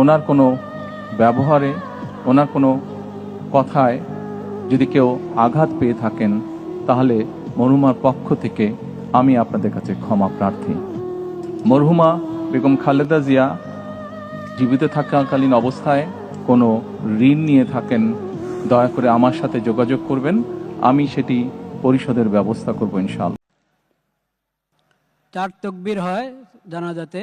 ওনার কোনো ব্যবহারে, ওনার কোনো কথায় যদি কেউ আঘাত পেয়ে থাকেন, তাহলে মরহুমার পক্ষ থেকে আমি আপনাদের কাছে ক্ষমা প্রার্থী। মরহুমা বেগম খালেদা জিয়া জীবিত থাকাকালীন অবস্থায় কোনো ঋণ নিয়ে থাকেন, দয়া করে আমার সাথে যোগাযোগ করবেন, আমি সেটি পরিশোধের ব্যবস্থা করব ইনশাআল্লাহ। চার তকবির হয় জানাজাতে।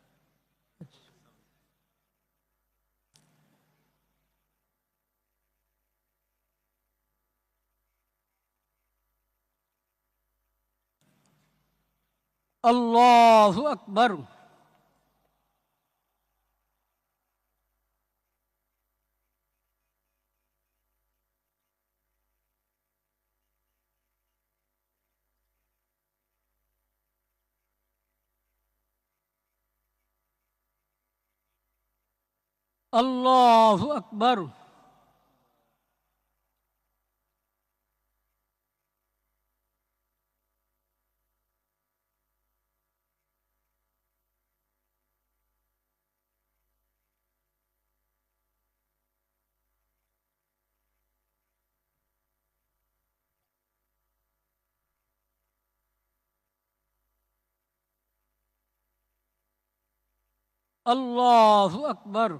الله أكبر. الله أكبر. الله أكبر.